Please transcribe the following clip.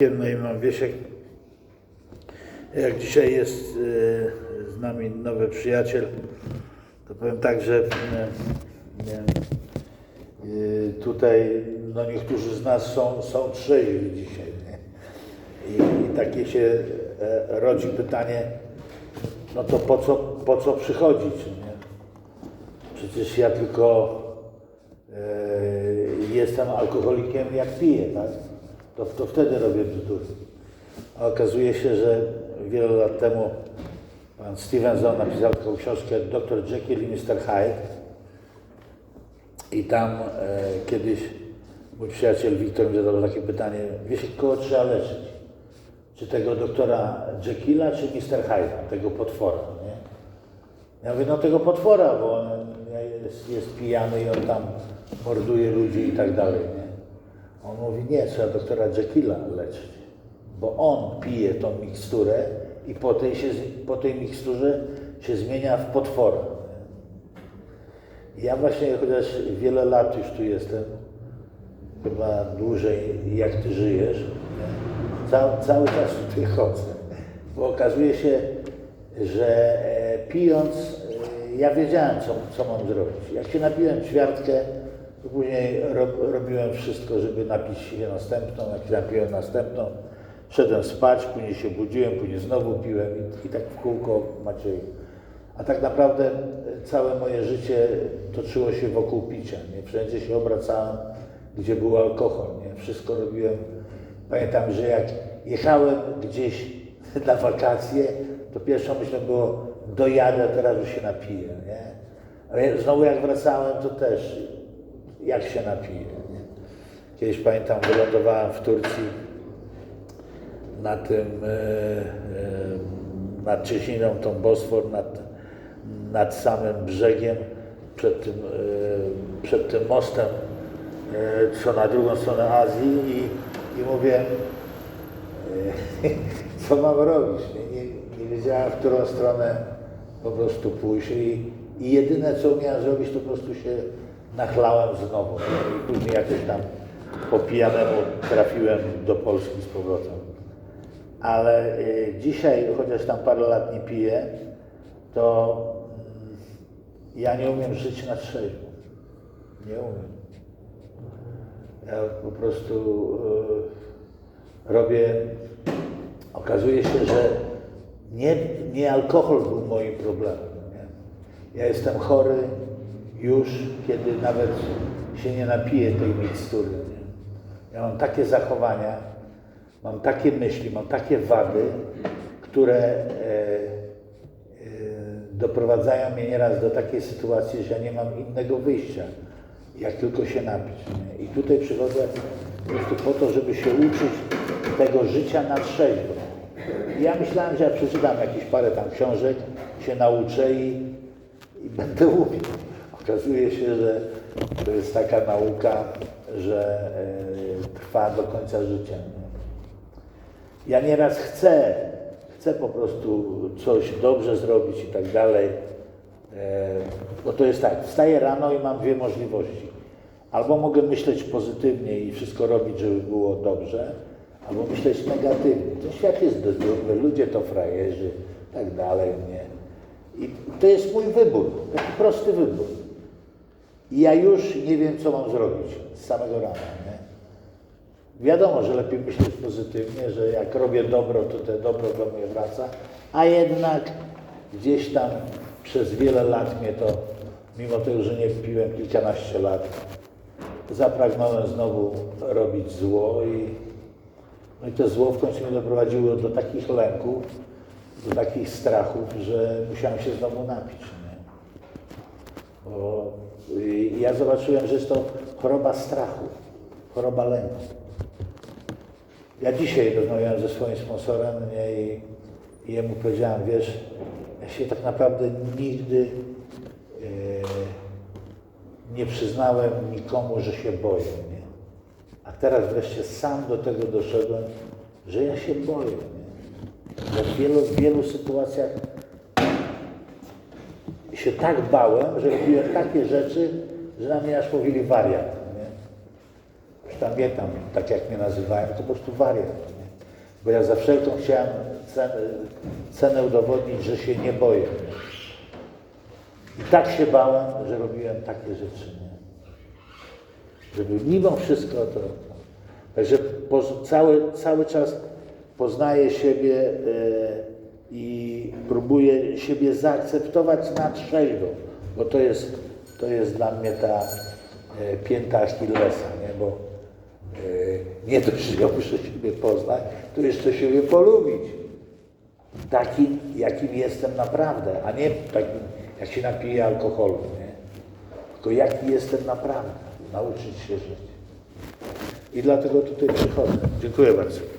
No i mam Wiesiek. Jak dzisiaj jest e, z nami nowy przyjaciel, to powiem tak, że nie, e, tutaj no niektórzy z nas są, są trzeźwi dzisiaj. I, I takie się e, rodzi pytanie, no to po co, po co przychodzić? Nie? Przecież ja tylko e, jestem alkoholikiem jak piję, tak? To, to wtedy robię bzdury. A okazuje się, że wiele lat temu pan Stevenson napisał taką książkę Dr. Jekyll i Mr. Hyde. I tam e, kiedyś mój przyjaciel Wiktor mi zadał takie pytanie, wiesz, kogo trzeba leczyć? Czy tego doktora Jekylla, czy Mr. Hyde'a, tego potwora, nie? Ja mówię, no tego potwora, bo on jest, jest pijany i on tam morduje ludzi i tak dalej, nie? On mówi, nie, trzeba doktora Jekylla leczyć, bo on pije tą miksturę i po tej, się, po tej miksturze się zmienia w potwora. Ja właśnie, chociaż wiele lat już tu jestem, chyba dłużej jak ty żyjesz, nie? Cały, czas tutaj chodzę, bo okazuje się, że e, pijąc, e, ja wiedziałem, co, co mam zrobić. Jak się napiłem ćwiartkę, później rob, robiłem wszystko, żeby napić się następną. Napiłem następną, szedłem spać, później się budziłem, później znowu piłem i, i tak w kółko Maciej. A tak naprawdę e, całe moje życie toczyło się wokół picia. Nie? Wszędzie się obracałem, gdzie był alkohol. Nie? Wszystko robiłem. Pamiętam, że jak jechałem gdzieś na wakacje, to pierwszą myślą było, dojadę, teraz już się napiję. Nie? Ale znowu jak wracałem, to też jak się napiję. Nie? Kiedyś pamiętam, wylądowałem w Turcji na tym, e, e, nad Cieśniną, tą Bosfor, nad, nad samym brzegiem, przed tym, e, przed tym mostem, co na drugą stronę Azji i, i mówię, co mam robić? Nie, nie, nie wiedziałem, w którą stronę po prostu pójść i, i jedyne, co umiałem zrobić, to po prostu się nachlałem znowu. I później jakoś tam po pijanemu trafiłem do Polski z powrotem. Ale y, dzisiaj, chociaż tam parę lat nie piję, to mm, ja nie umiem żyć na trzeźwo. Nie umiem. Ja po prostu y, robię, okazuje się, że nie, nie alkohol był moim problemem. Nie? Ja jestem chory już, kiedy nawet się nie napiję tej mikstury. Ja mam takie zachowania, mam takie myśli, mam takie wady, które e, e, doprowadzają mnie nieraz do takiej sytuacji, że nie mam innego wyjścia, jak tylko się napić. I tutaj przychodzę po prostu po to, żeby się uczyć tego życia na trzeźwo. I Ja myślałem, że ja przeczytam jakieś parę tam książek, się nauczę i, i będę umiał. Okazuje się, że to jest taka nauka, że e, trwa do końca życia. Ja nieraz chcę, chcę po prostu coś dobrze zrobić i tak dalej. E, Bo to jest tak, wstaję rano i mam dwie możliwości. Albo mogę myśleć pozytywnie i wszystko robić, żeby było dobrze, albo myśleć negatywnie. Ten świat jest bezdomny, ludzie to frajerzy, tak dalej, nie? I to jest mój wybór, taki prosty wybór. I ja już nie wiem, co mam zrobić z samego rana, nie? Wiadomo, że lepiej myśleć pozytywnie, że jak robię dobro, to te dobro do mnie wraca, a jednak gdzieś tam przez wiele lat mnie to, mimo tego, że nie piłem kilkanaście lat, zapragnąłem znowu robić zło i, no i to zło w końcu mnie doprowadziło do takich lęków, do takich strachów, że musiałem się znowu napić. Bo ja zobaczyłem, że jest to choroba strachu, choroba lęku. Ja dzisiaj rozmawiałem ze swoim sponsorem nie, i, i jemu powiedziałem, wiesz, ja się tak naprawdę nigdy e, nie przyznałem nikomu, że się boję. Nie? A teraz wreszcie sam do tego doszedłem, że ja się boję. Nie? Że w wielu, w wielu sytuacjach się tak bałem, że robiłem takie rzeczy, że na mnie aż mówili wariat. Nie? Już tam nie tak jak mnie nazywają, to po prostu wariat. Nie? Bo ja za wszelką chciałem cenę, cenę udowodnić, że się nie boję. I tak się bałem, że robiłem takie rzeczy. Nie? Żeby mimo wszystko to. Także cały, cały czas poznaję siebie e, i próbuję siebie zaakceptować na trzeźwo, bo to jest, to jest dla mnie ta e, pięta Achillesa, nie? bo e, nie dość, że ja muszę siebie poznać, to jeszcze siebie polubić. Takim, jakim jestem naprawdę, a nie takim, jak się napiję alkoholu, nie? Tylko jaki jestem naprawdę, nauczyć się żyć. I dlatego tutaj przychodzę. Dziękuję bardzo.